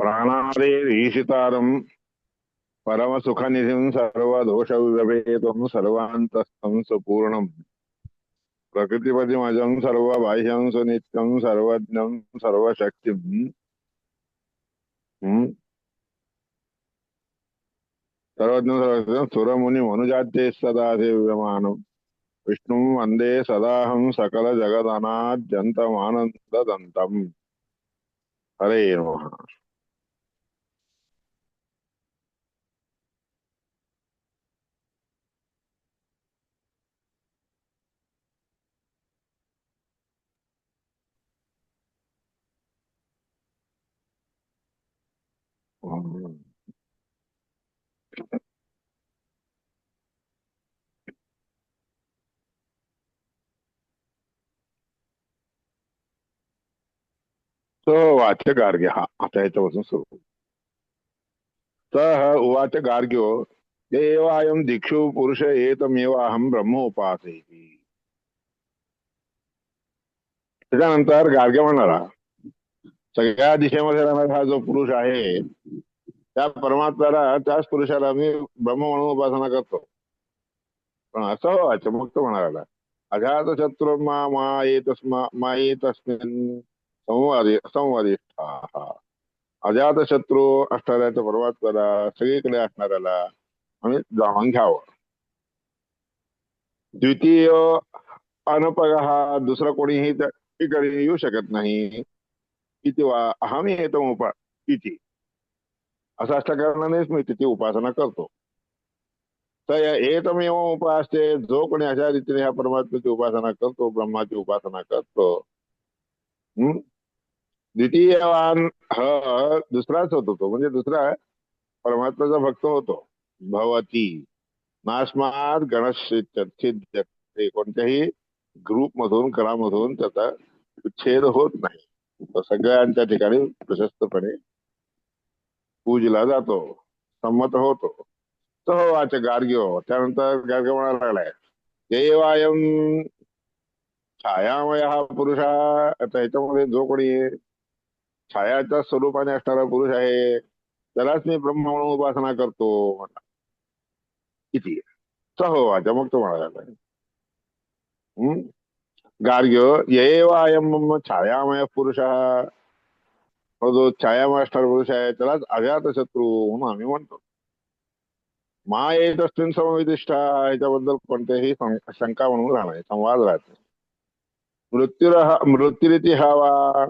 ప్రాణాదేశితారం పరమసుఖనిధిం సర్వదోషవివేతం సర్వాంతస్థం సుపూర్ణం ప్రకృతిపతిమజం సర్వబాహ్యం సునిత్యం సర్వజ్ఞం సర్వశక్తి. సర్వజ్ఞం సర్వశక్తి సురముని మనుజాత్యే సదా సేవ్యమానం విష్ణుం వందే సదాహం సకల జగదనాద్యంతమానందదంతం. హరే నమ. स वाच गार्ग्यः आता याच्यापासून सुरू। सः उवाच गार्ग्यो एवायं दिक्षु पुरुष एतमेव अहं ब्रह्म उपासेति। त्याच्यानंतर गार्ग्य म्हणाला सगळ्या दिशेमध्ये राहणारा हा जो पुरुष आहे त्या परमात्म्याला त्याच पुरुषाला मी ब्रह्म म्हणून उपासना करतो. पण असं वाच मग तो म्हणाला अजात शत्रू मा मा येतस्मा मा संवादी संवादिष्ठा. अजात शत्रू असणाऱ्या परमात्म्याला सगळीकडे असणाऱ्याला आम्ही जाणून घ्यावं. द्वितीय अनपग हा दुसरा कोणीही त्या ठिकाणी येऊ शकत नाही. इति वा अहम येतो उपा इति असं असल्या कारणानेच मी तिथे उपासना करतो. तर एकमेव एकमेव उपासते जो कोणी अशा रीतीने ह्या परमात्म्याची उपासना करतो ब्रह्माची उपासना करतो. हम्म? द्वितीयवान ह दुसराच होतो तो. म्हणजे दुसरा परमात्म्याचा भक्त होतो. भवती. नास्मात गणश कोणत्याही ग्रुप मधून कलामधून त्याचा उच्छेद होत नाही. सगळ्यांच्या ठिकाणी प्रशस्तपणे पूजला जातो. संमत होतो. तो वाच गार्ग्यो. त्यानंतर गार्ग्य म्हणायला लागलाय देवायम छायामय हा पुरुष. हा आता ह्याच्यामध्ये जो कोणी छायाच्या स्वरूपाने असणारा पुरुष आहे त्यालाच मी ब्रह्म म्हणून उपासना करतो म्हणा किती? हो वाच मग तो म्हणायला लागलाय. हम्म? गार्ग्य येवायम छायामय पुरुष। जो छायामय असणारा पुरुष आहे त्यालाच अव्यात शत्रू म्हणून आम्ही म्हणतो. मा येत असतील समविधिष्ठा याच्याबद्दल कोणत्याही शंका म्हणून राहणार संवाद राहते मृत्यू मृत्यूरीती हवा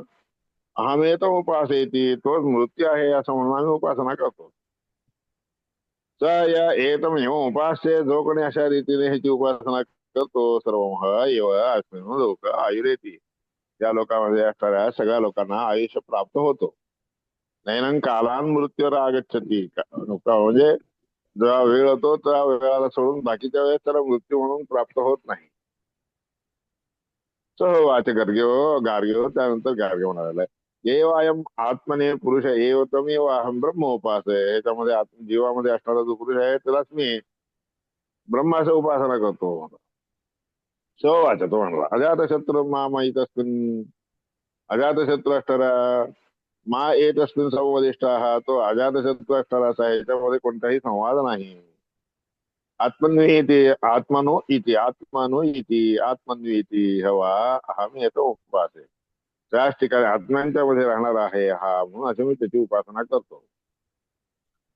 अहमेत उपासेती तोच मृत्यू आहे असं म्हणून आम्ही उपासना करतो. स या एतमेव उपास्य जो कोणी अशा रीतीने ह्याची उपासना करतो सर्व एव अस्मिन लोक आयुरेती त्या लोकांमध्ये असणाऱ्या सगळ्या लोकांना आयुष्य प्राप्त होतो नैनं कालान मृत्यूवर आगच्छती म्हणजे जेव्हा वेळ होतो त्या वेळाला सोडून बाकीच्या वेळेस त्याला मृत्यू म्हणून प्राप्त होत नाही सो वाच गार्ग्यो गार्ग्यो त्यानंतर गार्ग्य म्हणाला एवायम आत्मने पुरुष एव तमेव अहम ब्रह्म उपास आहे याच्यामध्ये आत्म- जीवामध्ये असणारा जो पुरुष आहे त्यालाच मी ब्रह्माचं उपासना करतो सो वाच तो म्हणला अजात मा माहीत असतील अजात मा येत असतील संवदिष्ट तो अजात अष्टरा असा आहे याच्यामध्ये कोणताही संवाद नाही। आत्मन्विती आत्मनो इति आत्मनो इति आत्मन्विती हवा अहम येतो उपास। आहे त्याच ठिकाणी आत्म्यांच्या मध्ये राहणार आहे हा म्हणून असं मी त्याची उपासना करतो।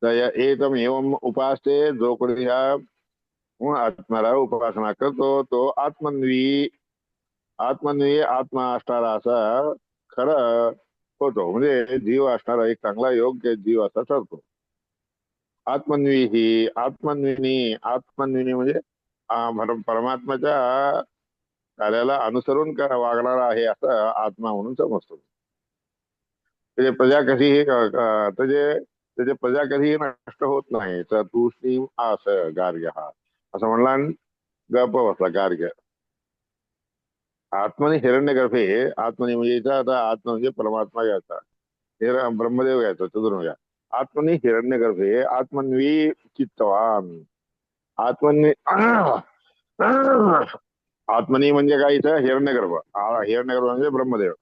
तर या एवम उपासते जो कोणी ह्या आत्म्याला उपासना करतो तो आत्मन्वी आत्मन्वी आत्मा असणारा असा खरं होतो म्हणजे जीव असणारा एक चांगला योग्य जीव असा ठरतो आत्मन्वी ही आत्मन्विनी आत्मन्विनी म्हणजे परमात्माच्या परमात्म्याच्या कार्याला अनुसरून का- वागणारा आहे असं आत्मा म्हणून समजतो त्याचे प्रजा कधी त्याचे त्याचे प्रजा कधीही नष्ट होत नाही तर तूष्णीम आस गार्ग्य हा असं म्हणला गप बसला गार्ग्य आत्मनी हिरण्यगर्भे आत्मनी म्हणजे इथं आता आत्मा म्हणजे परमात्मा घ्यायचा हिर ब्रह्मदेव घ्यायचा चतुर्म आत्मनी हिरण्य हिरण्यगर्भे आत्मन्वी चित्तवान. आत्मन्वी आत्मनी म्हणजे काय इथं? हिरण्यगर्भ. हिरण्य हिरण्यगर्भ म्हणजे ब्रह्मदेव.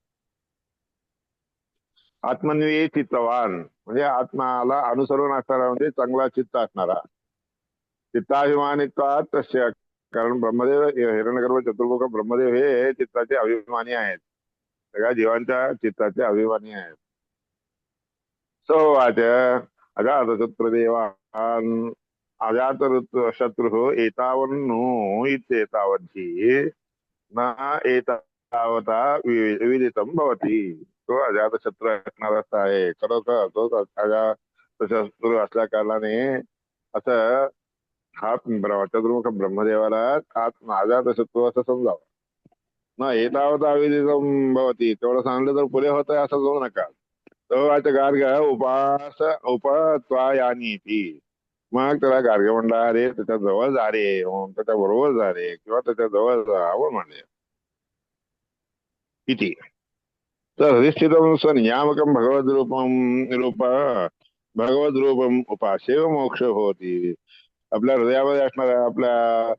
आत्मन्वी चित्तवान. म्हणजे आत्माला अनुसरून असणारा म्हणजे चांगला चित्त असणारा. चित्ताभिमानित्वात तस्य? कारण ब्रह्मदेव हिरणगर्भ चतुर्मुख ब्रह्मदेव हे चित्ताचे अभिमानी आहेत. सगळ्या जीवांच्या चित्ताचे अभिमानी आहेत. सोवाच अजातशत्रुदेवान् अजात शत्रु एतावन्नो इत्येतावधी न एतावता वि- विदितं भवति. तो असणार असा आहे खरोखर तो अजातशत्रू असल्या कारणाने असं हा ब्र- ब्रह्मदेवाला आत अजातशत्रू असं समजावं. न एतावता विदितं भवति तेवढं सांगलं तर पुरे होत असं जाऊ नका. तो गार्ग उपास उपत्वायानीती मग त्याला गार्ग म्हणला अरे त्याच्याजवळ जा रे त्याच्या बरोबर जा रे किंवा त्याच्याजवळ जावं म्हणले इति तर अधिष्ठितं स्वनियामकं भगवद रूपम रूप भगवद रूपम उपासेव मोक्ष होती. आपल्या हृदयामध्ये असणारा आपल्या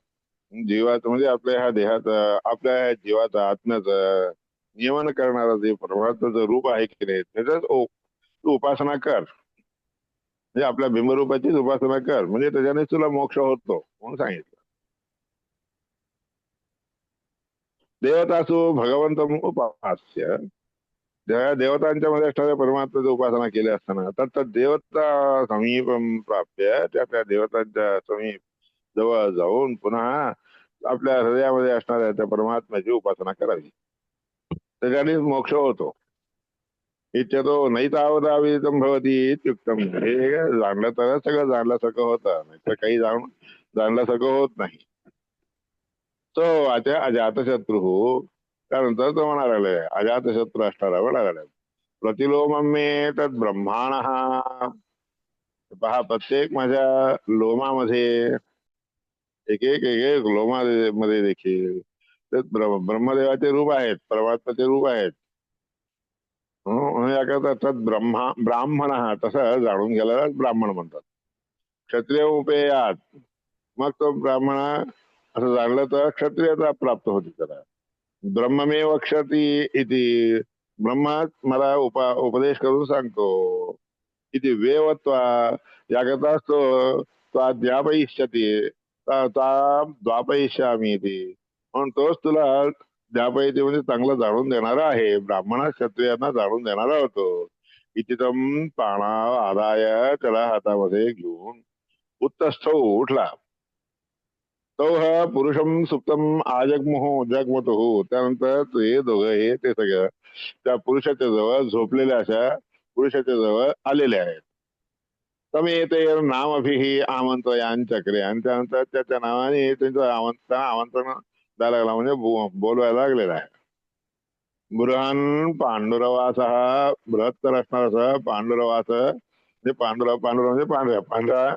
जीवात म्हणजे आपल्या ह्या देहात आपल्या जीवाचा आत्म्याचं नियमन करणारा जे परमात्माचं रूप आहे की नाही त्याच्याच ओ- तू उपासना कर. म्हणजे आपल्या बिंबरूपाचीच उपासना कर. म्हणजे त्याच्याने तुला मोक्ष होतो म्हणून सांगितलं. देवतासु भगवंत उपास्य ज्या देवतांच्या मध्ये असणाऱ्या परमात्म्याची उपासना केली असताना तर देवता समीप प्राप्य त्या त्या देवतांच्या समीप जवळ जाऊन पुन्हा आपल्या हृदयामध्ये असणाऱ्या त्या परमात्म्याची उपासना करावी. त्याच्याने मोक्ष होतो. इच्छतो नाही भवती इत्युक्तम. हे जाणलं तर सगळं जाणल्यासारखं होतं. नाही तर काही जाणून जाणल्यासारखं होत नाही. तो आता अजातशत्रू त्यानंतर तो म्हणायला लागले अजातशत्रू असणारा म्हणायला लागले मी तर ब्रह्माण. पहा प्रत्येक माझ्या लोमामध्ये एक एक एक एक लोमा मध्ये देखील ब्रह्म- ब्रह्मदेवाचे रूप आहेत परमात्माचे रूप आहेत. हो, याकरता तत् ब्रह्मा ब्राह्मण हा तसं जाणून गेलेला ब्राह्मण म्हणतात. क्षत्रिय उपेयात. मग तो ब्राह्मण असं जाणलं तर क्षत्रियता प्राप्त होती त्याला. ब्रह्ममेव क्षती इति। ब्रह्मा मला उपा उपदेश करून सांगतो। इति वेवत्वा याकरता तो त्वा द्यापयिष्यति ता ता द्वापयिष्यामी इति। म्हणून तोच तुला द्यापयते म्हणजे चांगलं जाणून देणारा आहे. ब्राह्मण क्षत्रियांना जाणून देणारा होतो. इतितम पाणा आदाय त्याला हातामध्ये घेऊन उत्तस्थ उठला. तौ हा पुरुषम सुप्तम आजगमोह जगमतो। त्यानंतर हे दोघं हे ते सगळं त्या पुरुषाच्या जवळ झोपलेल्या अशा पुरुषाच्या जवळ आलेले आहेत. तमेते नामभिही चक्रे आणि त्यानंतर त्याच्या नावाने त्यांचं आमंत्रण आमंत्रण द्यायला लागला म्हणजे बोलवायला लागलेला आहे. बृहन पांडुरवास हा बृहत्तर असणार असं पांडुरवास म्हणजे पांडुरा पांडुरा म्हणजे पांढऱ्या पांढऱ्या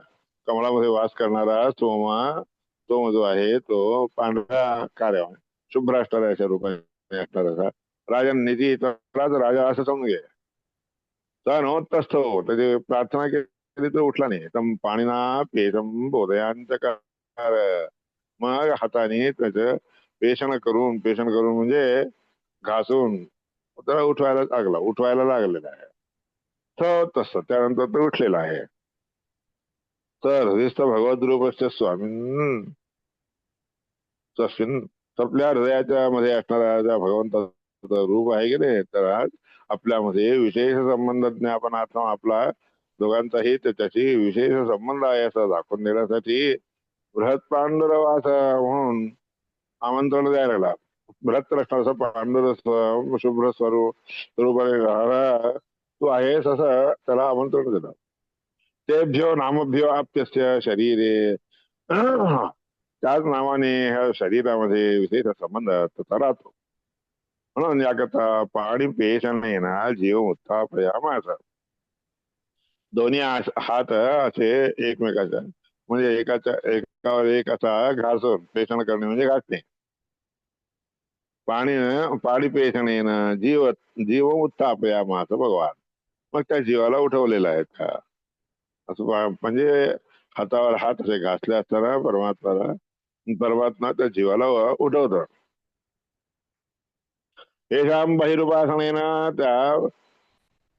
कमळामध्ये वास करणारा सोमा तो जो आहे तो पांढऱ्या कार्य शुभ्र रूपाने असणार असा. राजन निधी राजा असं समजून घे तर नोत्तस्थ हो त्याची प्रार्थना केली तर उठला नाही. तम पाणीना पेशम बोधयांच्या मग हाताने त्याच पेषण करून पेषण करून म्हणजे घासून त्याला उठवायला लागला उठवायला लागलेला आहे. तर तस त्यानंतर तो उठलेला आहे. हृदयस्थ भगवत रूपस्य स्वामी. तस्मिन आपल्या हृदयाच्या मध्ये असणारा ज्या भगवंताचं रूप आहे की नाही तर आज आपल्यामध्ये विशेष संबंध ज्ञापनात्मा आपला दोघांचाही त्याच्याशी विशेष संबंध आहे असं दाखवून देण्यासाठी बृहत पांडुरवास म्हणून आमंत्रण द्यायला लागला. बृहत असं पांडुर शुभ्र स्वरूप स्वरूपाने राहणारा तू आहेस असं त्याला आमंत्रण दिलं तेभ्यो नामभ्यो आप्यस्य शरीरे। त्याच नावाने ह्या शरीरामध्ये विशेष संबंध तसा राहतो म्हणून याकरता पाणी पेशण ना जीव उत्थापयामाचा दोन्ही हात असे एकमेकाच्या म्हणजे एकाच्या एकावर एक असा घासून पेषण करणे म्हणजे घासणे। पाणी पाणी पेषण जीव जीव उत्थापयामा असं भगवान। मग त्या जीवाला उठवलेलं आहे का? असं म्हणजे हातावर हात असे घासले असताना परमात्माला परमात्मा त्या जीवाला उठवतो. येशाम बहिरुपासनेनं त्या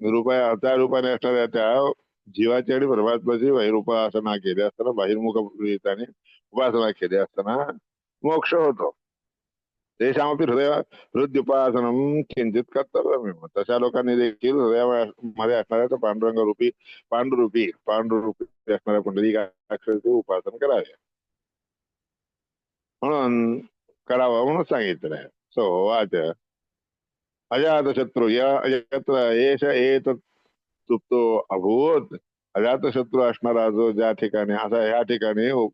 रुपया त्या रूपाने असणाऱ्या त्या जीवाची आणि परमात्माची बहिरुपासना केली असताना बहिर्मुख वृत्तीने उपासना केली असताना मोक्ष होतो. तेषामपि हृदय हृदयुपासनं किंचित कर्तव्यमेव. तशा लोकांनी देखील हृदयामध्ये असणाऱ्या त्या पांडुरंग रूपी पांडुरूपी पांडुरूपी असणाऱ्या पुंडलिकाक्षरचे उपासन करावे. म्हणून करावं म्हणून सांगितलं आहे. सो वाच. अजातशत्रू या यत्र एष एत सुप्तो अभूत. अजातशत्रू असणारा जो ज्या ठिकाणी असा ह्या ठिकाणी हो-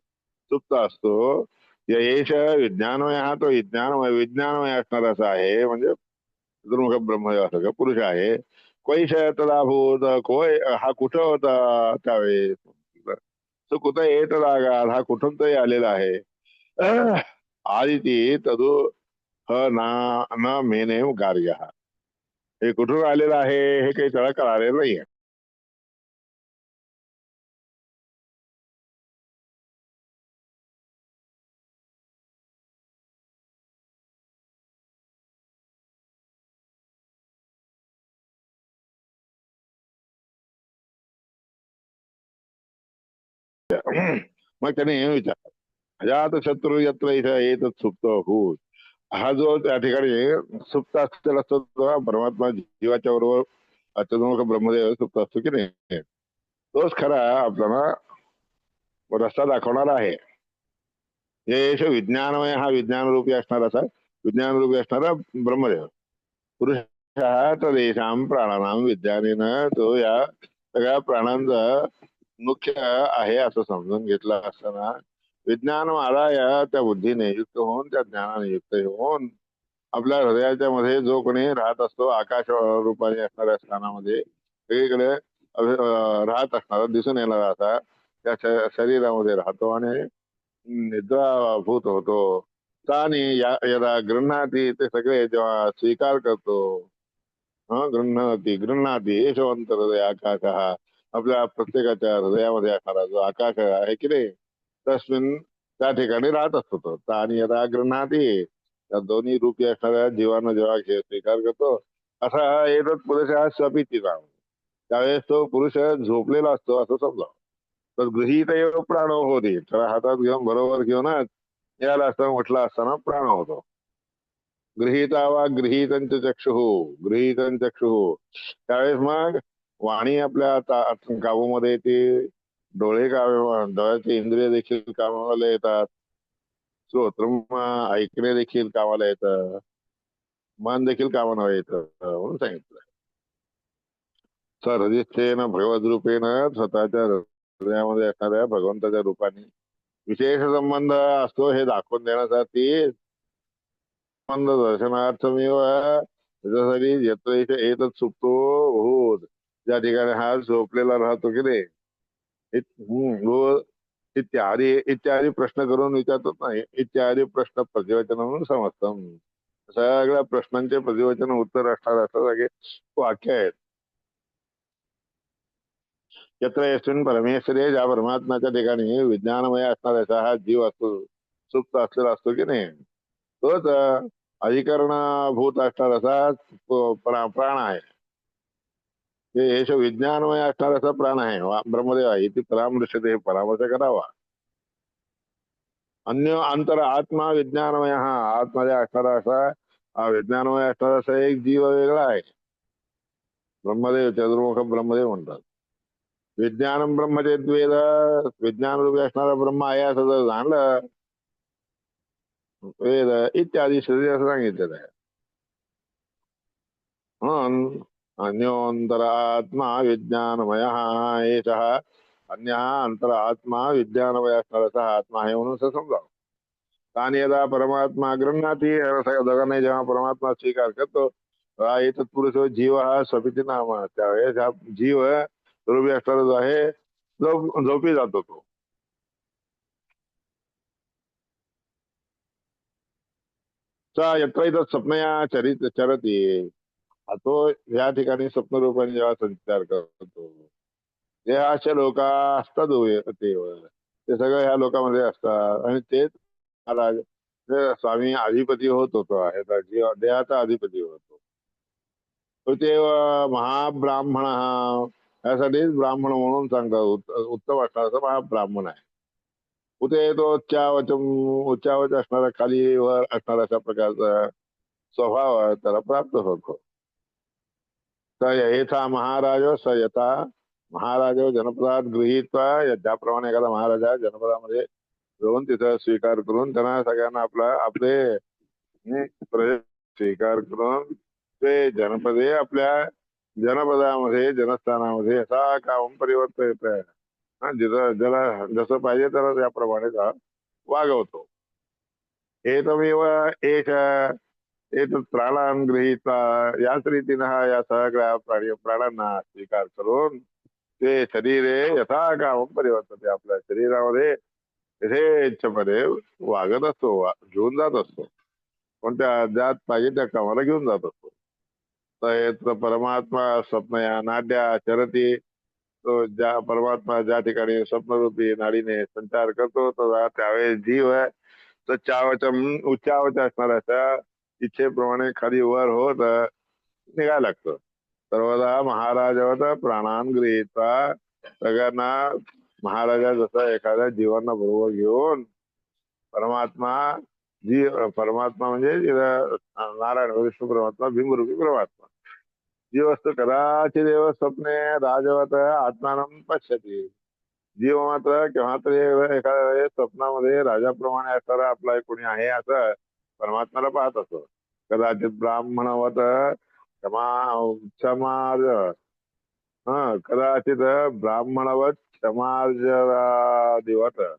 तृप्त असतो एष विज्ञानमय तो विज्ञानमय विज्ञानमय असणारा असा आहे, म्हणजे चतुर्मुख ब्रह्म पुरुष आहे. कोईश तदाभूत कोय हा कुठं होता त्यावेळेस तो कुठं येत लागाल हा कुठून तरी आलेला आहे. आदिती तदु ह, ना, न मेने कार्य हे. कुठून आलेलं आहे, हे काही त्याला कळालेलं नाहीये. मग त्याने हे विचार अजात शत्रू यत्र इथं येत सुप्त होत हा जो त्या ठिकाणी सुप्त असलेला असतो परमात्मा जीवाच्या बरोबर अत्यंत ब्रह्मदेव सुप्त असतो की नाही? तोच खरा आपल्याला रस्ता दाखवणार आहे. यश विज्ञानमय हा विज्ञान रूपी असणार असा विज्ञान रूपी असणारा ब्रह्मदेव. पुरुष तदेशाम प्राणानाम विज्ञानीनं तो या सगळ्या प्राणांचा मुख्य आहे असं समजून घेतलं असताना विज्ञान या त्या बुद्धीने युक्त होऊन त्या ज्ञानाने युक्त होऊन आपल्या हृदयाच्या मध्ये जो कोणी राहत असतो आकाश रूपाने असणाऱ्या स्थानामध्ये सगळीकडे राहत असणारा दिसून येणारा असा त्या शरीरामध्ये राहतो आणि निद्राभूत होतो. आणि यदा गृहाती ते सगळे जेव्हा स्वीकार करतो गृहाती गृह्णाती यशवंत हृदय आकाश हा आपल्या प्रत्येकाच्या हृदयामध्ये असणारा जो आकाश आहे की नाही तस्मिन त्या ठिकाणी राहत असतो तो. आणि यदा गृहाती त्या दोन्ही रूपी असणाऱ्या जीवानं जेव्हा स्वीकार करतो असा येतच पुरुष हा स्वपिती त्यावेळेस तो पुरुष झोपलेला असतो असं समजा तर गृहित प्राण होते. तर हातात घेऊन बरोबर घेऊनच याला असताना म्हटलं असताना प्राण होतो. गृहिता वा गृहितन चक्षु गृहितन चक्षु. त्यावेळेस मग वाणी आपल्या काबूमध्ये येते डोळे काम डोळ्याचे इंद्रिय देखील कामाला येतात. श्रोत्र ऐकणे देखील कामाला येतं. मन देखील कामाला येतं म्हणून सांगितलं. सरदिस्थेन भगवत रूपेन स्वतःच्या हृदयामध्ये असणाऱ्या भगवंताच्या रूपाने विशेष संबंध असतो हे दाखवून देण्यासाठी संबंध दर्शनार्थमेव त्याच्यासाठी येत येतच सुटतो होत. ज्या ठिकाणी हा झोपलेला राहतो की नाही इत्यादी इत्यादी प्रश्न करून विचारतात नाही इत्यादी प्रश्न प्रतिवचन म्हणून समजतं. सगळ्या प्रश्नांचे प्रतिवचन उत्तर असणार असं सगळे वाक्य आहेत. यत्र यशून परमेश्वरी ज्या परमात्म्याच्या ठिकाणी विज्ञानमय असणाऱ्याचा हा जीव असतो सुप्त असलेला असतो की नाही तोच अधिकरण भूत असणार असा प्राण आहे. हे विज्ञानमय असणार असा प्राण आहे. ब्रह्मदेव आहे. इथे परामर्श हे परामर्श करावा. अन्य अंतर आत्मा विज्ञानमय. हा आत्मध्ये असणारा असा हा विज्ञानमय असणारा असा एक जीव वेगळा आहे. ब्रह्मदेव चतुर्मुख ब्रह्मदेव म्हणतात. विज्ञान ब्रह्मचेत वेद विज्ञान रूपी असणारा ब्रह्म आहे असं जर जाणलं वेद इत्यादी शरीर असं सांगितलेलं आहे. म्हणून अन्योन्तरात्मा विज्ञानमयः एषः। अन्यः अन्तर आत्मा विज्ञानमय असणारा आत्मा आहे म्हणून समजावं आणि यदा परमात्मा गृहाती दोघांनाही जेव्हा परमात्मा स्वीकार करतो। येतात पुरुष जीव हा स्वपिती नाम त्यावेळेस हा जीव रूपी असणारा जो आहे झोपी जातो तो। यत्र स्वप्नया चरित चरती। तो या ठिकाणी स्वप्न रूपाने जेव्हा संचार करतो जे अशा लोक असतात हो, ते सगळं ह्या लोकांमध्ये असतात. आणि तेच महाराज स्वामी अधिपती होत होतो आहे देहाचा अधिपती होतो ते महाब्राह्मण हा यासाठीच ब्राह्मण म्हणून सांगतात उत्तम उत्तम असणारा महाब्राह्मण आहे. कुठे तो उच्चावच उच्चावच असणारा खाली वर असणारा अशा प्रकारचा स्वभाव त्याला प्राप्त होतो. तर यथा महाराज स यथा। महाराजो जनपदात गृहीत्वा ज्याप्रमाणे एखादा महाराजा जनपदामध्ये जाऊन तिथं स्वीकार करून त्यांना सगळ्यांना आपला आपले स्वीकार करून ते जनपदे आपल्या जनपदामध्ये जनस्थानामध्ये असा काम परिवर्तन येत आहे जिथं ज्याला जसं पाहिजे त्याला त्याप्रमाणे वागवतो। एतमेव एक एतत् प्राणान् गृहीत्वा याच रीतीनं या सगळ्या प्राणी प्राणांना स्वीकार करून ते शरीरे यथा काम परिवर्तते। आपल्या शरीरामध्ये यथेच्छपणे वागत असतो वा- घेऊन जात असतो। पण त्या ज्यात पाहिजे त्या कामाला घेऊन जात असतो। तर परमात्मा स्वप्न या नाड्या चरती तो ज्या परमात्मा ज्या ठिकाणी स्वप्नरूपी नाडीने संचार करतो तर त्यावेळेस जीव आहे। तर चावचम उच्चावच असणाऱ्या इच्छेप्रमाणे खाली वर होत निघायला लागतं. सर्वदा महाराजावत प्राणान गृहीत्वा सगळ्यांना महाराजा जसा एखाद्या जीवांना बरोबर घेऊन परमात्मा जी परमात्मा म्हणजे नारायण विष्णू परमात्मा भीमरूपी परमात्मा. जीव असतो कदाचित स्वप्ने राजवत आत्मानं पश्यती. जीव मात्र केव्हा तरी एखाद्या स्वप्नामध्ये राजाप्रमाणे असणारा आपला एक कोणी आहे असं परमात्म्याला पाहत असतो. कदाचित ब्राह्मणवत क्षमा क्षमार्ज. हा कदाचित ब्राह्मणवत क्षमार्जनादिवत.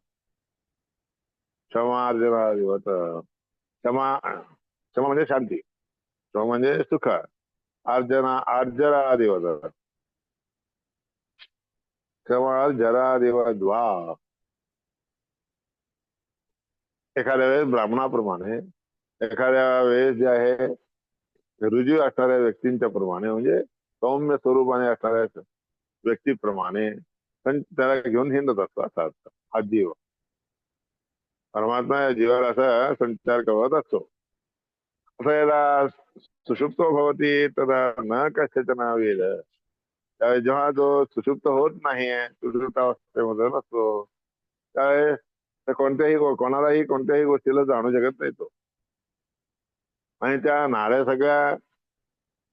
क्षमार्जनादिवत. क्षमा क्षमा म्हणजे शांती. क्षमा म्हणजे सुख. अर्जना अर्जरादिवत क्षमा जरादिवत वा एखाद्या वेळेस ब्राह्मणाप्रमाणे एखाद्या वेळेस जे आहे रुजू असणाऱ्या व्यक्तींच्या प्रमाणे म्हणजे सौम्य स्वरूपाने असणाऱ्या व्यक्तीप्रमाणे पण त्याला घेऊन हिंडत असतो असा अर्थ. हा जीव. परमात्मा या जीवाला असा संचार करत असतो. असं याला सुषुप्तो भवती तदा न कशाचं नाव येईल त्यावेळेस जेव्हा जो सुषुप्त होत नाही सुषुप्त अवस्थेमध्ये नसतो त्यावेळेस कोणत्याही कोणालाही कोणत्याही गोष्टीला जाणू शकत नाही तो. आणि त्या नाड्या सगळ्या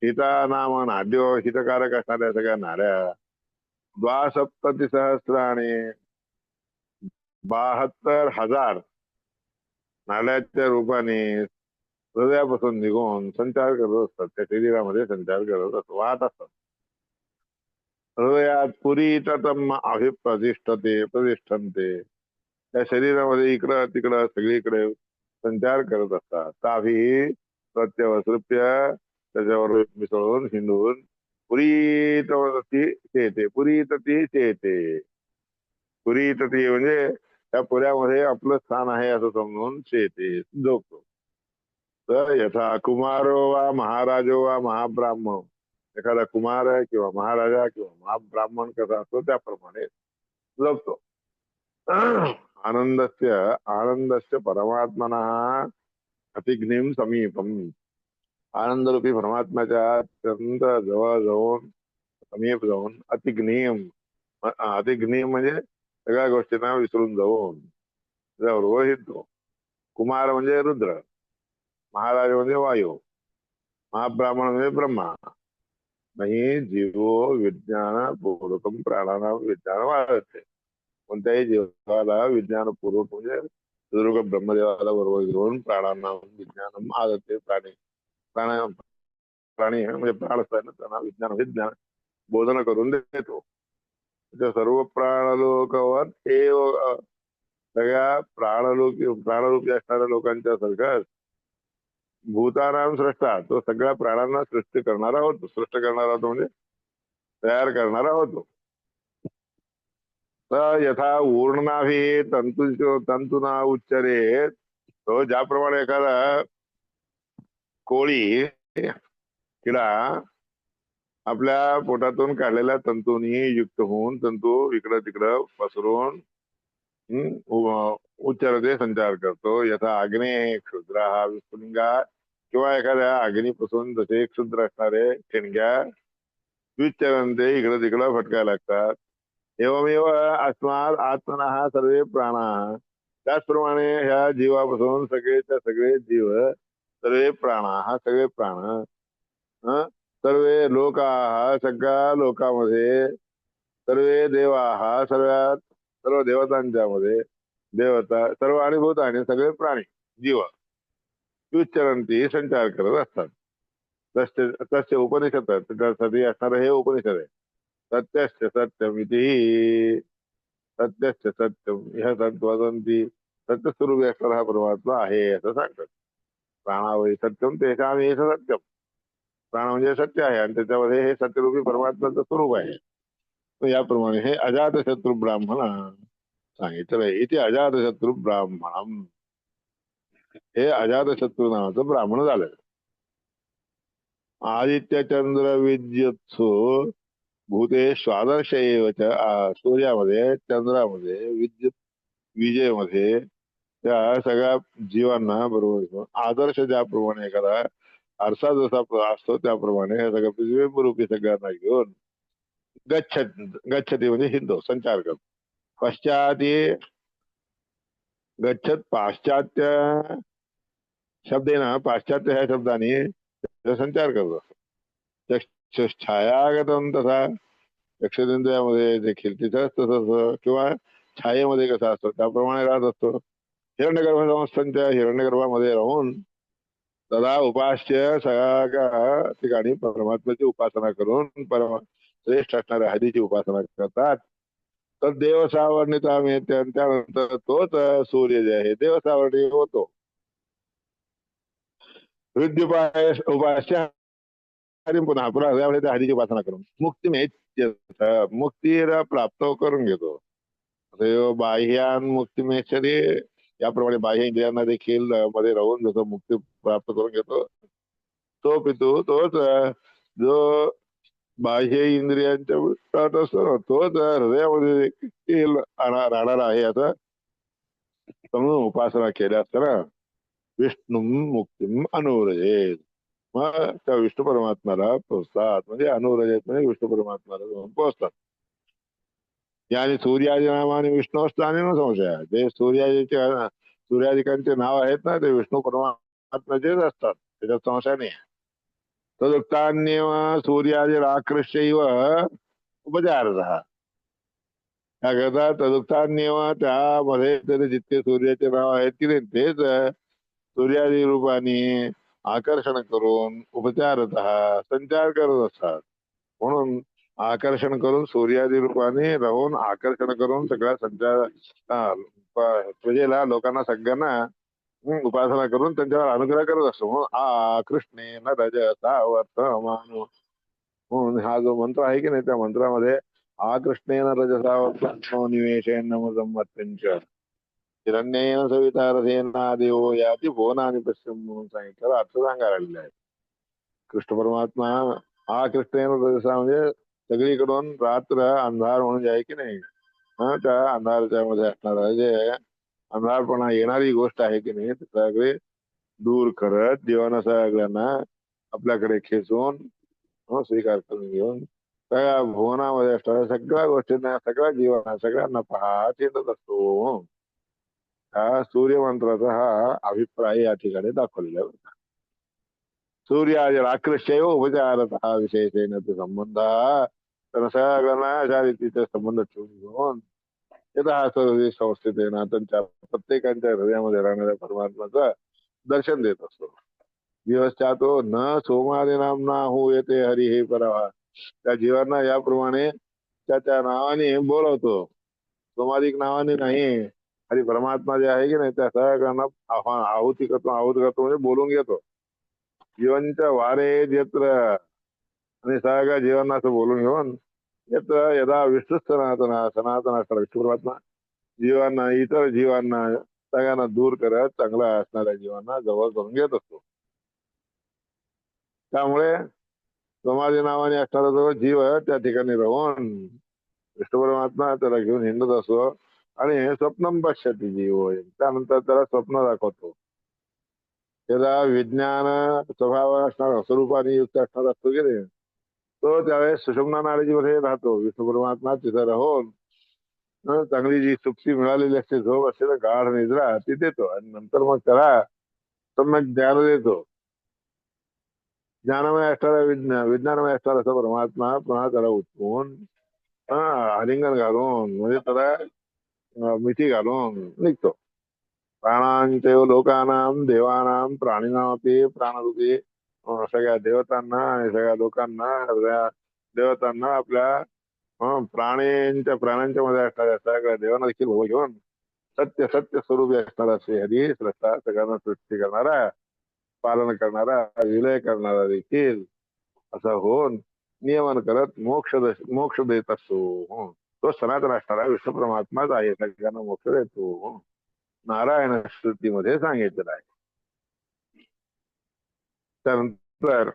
हिता नाम नाद्यो हितकारक असणाऱ्या सगळ्या नाड्या द्वासप्तती सहस्राने बहात्तर हजार नाड्याच्या रूपाने हृदयापासून निघून संचार करत असतात. त्या शरीरामध्ये संचार करत असतात वाहत असतात. हृदयात पुरी तम अभिप्रतिष्ठते प्रतिष्ठते त्या शरीरामध्ये इकडं तिकडं सगळीकडे संचार करत असतात. ताभी प्रत्यवसृप्य त्याच्यावर मिसळून हिंडून पुरीत ती शेते पुरीत ती शेते. पुरीत ती म्हणजे त्या पुऱ्यामध्ये आपलं स्थान आहे असं समजून शेते जोगतो. तर यथा कुमारो वा महाराजो वा महाब्राह्मण. एखादा कुमार आहे किंवा महाराजा किंवा महाब्राह्मण कसा असतो त्याप्रमाणे जगतो. आनंदस्य आनंदस्य परमात्मना अतिग्निम समीपम। आनंदरूपी परमात्म्याच्या अत्यंत जवळ जाऊन समीप जाऊन अतिग्नियम अतिग्नियम म्हणजे सगळ्या गोष्टींना विसरून जाऊन त्याबरोबर कुमार म्हणजे रुद्र महाराज म्हणजे वायू महाब्राह्मण म्हणजे ब्रह्मा। नाही जीवो विज्ञान पूर्वकम प्राणाना विज्ञान वाढते। कोणत्याही जीवाला विज्ञानपूर्वक म्हणजे दुर्ग ब्रह्मदेवाला बरोबर घेऊन प्राणांना विज्ञान आदते प्राणी. प्राण प्राणी म्हणजे प्राण असताना त्यांना विज्ञान विज्ञान बोधन करून देतो. त्या सर्व प्राणलोकावर एव सगळ्या प्राणलोकी प्राणरूपी असणाऱ्या लोकांच्या सरकार भूतानाम सृष्टा तो सगळ्या प्राणांना सृष्टी करणारा होतो. सृष्ट करणारा होतो म्हणजे तयार करणारा होतो. यथा ऊर्णाभी तंतु तंतुना उच्चरे तो ज्याप्रमाणे एखादा कोळी किडा आपल्या पोटातून काढलेल्या तंतूंनी युक्त होऊन तंतू इकडं तिकडं पसरून उच्चाराचे उच्चारते संचार करतो. यथा अग्ने क्षुद्रा विस्फुलिंगा किंवा एखाद्या अग्नीपासून जसे क्षुद्र असणारे ठेणग्या विचरंते इकडं तिकडं फटकायला लागतात. एवमेव अस्मात आत्मना सर्वे प्राणा. त्याचप्रमाणे ह्या जीवापासून सगळेच्या सगळे जीव सर्वे प्राणा सगळे प्राण सर्वे लोका सगळ्या लोकामध्ये सर्वे देवा सर्वात सर्व देवतांच्या मध्ये देवता सर्व आणि भूत आणि सगळे प्राणी जीव उच्चरंती संचार करत असतात. तस्य तस्य उपनिषद त्याच्यासाठी असणारं हे उपनिषद आहे. सत्यस्य सत्यम इति सत्यस्य सत्यम ह्या संत वदंती सत्यस्वरूपी असणारा हा परमात्मा आहे असं सांगतात प्राणावरी सत्यम तेषाम हे सत्यम प्राण म्हणजे सत्य आहे आणि त्याच्यामध्ये हे सत्यरूपी परमात्म्याचं स्वरूप आहे। याप्रमाणे हे अजातशत्रू ब्राह्मण सांगितलं इथे अजात ब्राह्मण। हे अजातशत्रू नावाचं ब्राह्मण झालं. आदित्य चंद्र विद्युत्सु भूते स्वादर्श एव सूर्यामध्ये चंद्रामध्ये विद्युत विजेमध्ये त्या सगळ्या जीवांना बरोबर आदर्श ज्याप्रमाणे एखादा आरसा जसा असतो त्याप्रमाणे सगळं सगळं पृथ्वीरूपी सगळ्यांना घेऊन गच्छत गच्छती म्हणजे हिंदू संचार करतो. पश्चाती गच्छत पाश्चात्य शब्देना पाश्चात्य ह्या शब्दाने संचार करतो असतो. छायागतम तसा चक्षुरेंद्रियामध्ये देखील तिथं तसं किंवा छायेमध्ये कसा असतो त्याप्रमाणे राहत असतो हिरण्यगर्भ संस्थांच्या हिरण्यगर्भामध्ये राहून तदा उपास्य सगळ्या ठिकाणी परमात्म्याची उपासना करून परमा श्रेष्ठ असणाऱ्या हरीची उपासना करतात तर देव आम्ही मिळते आणि त्यानंतर तोच सूर्य जे आहे देव सावर्णी होतो हृदयुपाय उपास्य हरिम पुन्हा पुन्हा हृदयामध्ये हरीची उपासना करून मुक्ती मिळत मुक्तीला प्राप्त करून घेतो. बाह्यान मुक्ती मिळते याप्रमाणे बाह्य इंद्रियांना देखील मध्ये राहून जसं मुक्ती प्राप्त करून घेतो तो पितू तोच जो बाह्य इंद्रियांच्या विरोधात असतो ना, तोच हृदयामध्ये देखील राहणार आहे आता समजून उपासना केल्या असताना विष्णू मुक्ती अनुरजेल मग त्या विष्णू परमात्म्याला पोचतात म्हणजे अनुरजेत म्हणजे विष्णू परमात्म्याला जाऊन पोचतात याने सूर्यादी नावाने विष्णू स्थानी न संशय जे सूर्याजीचे सूर्याधिकांचे नाव आहेत ना ते विष्णू परमात्माचेच असतात. त्याच्यात संशय नाही तदुक्तान्यव सूर्यादिराकृष्यैव उपचार त्याकरता तदुक्तान्यव त्यामध्ये तरी जितके सूर्याचे नाव आहेत की नाही तेच सूर्यादी रूपाने आकर्षण करून उपचारत संचार करत असतात. म्हणून आकर्षण करून सूर्यादी रूपाने राहून आकर्षण करून सगळ्या संचार प्रजेला लोकांना सगळ्यांना उपासना करून त्यांच्यावर अनुग्रह करत असतो. म्हणून आ कृष्णे न रज म्हणून हा जो मंत्र आहे की नाही त्या मंत्रामध्ये आ कृष्णेन रजसावर्तमानो निवेशेन नमसंमत्यंच हिरण्येन सविता रथेना देवो याती भुवनानि पश्चिम म्हणून सांगितलं अर्थ सांगायला आलेला आहे कृष्ण परमात्मा हा कृष्ण म्हणजे सगळीकडून रात्र अंधार म्हणून जे आहे की नाही? हा त्या अंधाराच्या मध्ये असणार जे अंधारपणा येणारी गोष्ट आहे की नाही सगळे दूर करत जीवाना सगळ्यांना आपल्याकडे खेचून स्वीकार करून घेऊन सगळ्या भुवनामध्ये असणाऱ्या सगळ्या गोष्टींना सगळ्या जीवांना सगळ्यांना पाहत येतच असतो. हा सूर्यमंत्राचा हा अभिप्राय या ठिकाणी दाखवलेला होता बरं सूर्याय आकृष्यव उपचारत हा विशेषेन ते संबंध तर सगळ्यांना अशा रीतीचा संबंध ठेवून घेऊन हा सर्व संस्थेत त्यांच्या प्रत्येकाच्या हृदयामध्ये राहणाऱ्या परमात्म्याचं दर्शन देत असतो. दिवस तो न सोमारे नाम ना हो येते हरी हे परावा. त्या जीवांना याप्रमाणे त्याच्या नावाने बोलवतो. सोमादिक नावाने नाही आणि परमात्मा जे आहे की नाही त्या सगळ्यांना आव्हान आहुती करतो आहुत करतो म्हणजे बोलून घेतो. जीवनच वारे यत्र आणि सगळ्या जीवांना असं बोलून घेऊन यत्र यदा विष्णू सनातन सनातन असणार विष्णू परमात्मा जीवांना इतर जीवांना सगळ्यांना दूर करत चांगला असणाऱ्या जीवांना जवळ करून घेत असतो. त्यामुळे समाधी नावाने असणारा जो जीव आहे त्या ठिकाणी राहून विष्णू परमात्मा त्याला घेऊन हिंडत असतो आणि स्वप्न पश्यती जीव होय त्यानंतर त्याला स्वप्न दाखवतो. त्याला विज्ञान स्वभाव असणारा स्वरूपाने युक्त असणारा असतो की नाही? तो त्यावेळेस सुषमना नाडीची मध्ये राहतो. विष्णू परमात्मा तिथं राहून चांगली जी सुप्ती मिळालेली असते झोप असते ना गाढ निद्रा ती देतो. आणि नंतर मग त्याला सम्यक ज्ञान देतो. ज्ञानमय असणारा विज्ञान विज्ञानमय असणारा असा परमात्मा पुन्हा त्याला उठवून हा आलिंगन घालून म्हणजे त्याला मिठी घालून निघतो प्राणांचे लोकानाम देवानाम प्राणीनामपी प्राणरूपी सगळ्या देवतांना आणि सगळ्या लोकांना सगळ्या देवतांना आपल्या प्राण्यांच्या प्राण्यांच्या मध्ये असणाऱ्या सगळ्या देवांना देखील भोग घेऊन सत्य सत्य स्वरूपी असणारा श्री हरी श्रद्धा सगळ्यांना सृष्टी करणारा पालन करणारा विलय करणारा देखील असा होऊन नियमन करत मोक्ष मोक्ष देत असतो तो सनातन असणारा विष्णू परमात्माच आहे सगळ्यांना मोक्ष देतो हं. नारायण स्तुतीमध्ये सांगितलेलं आहे त्यानंतर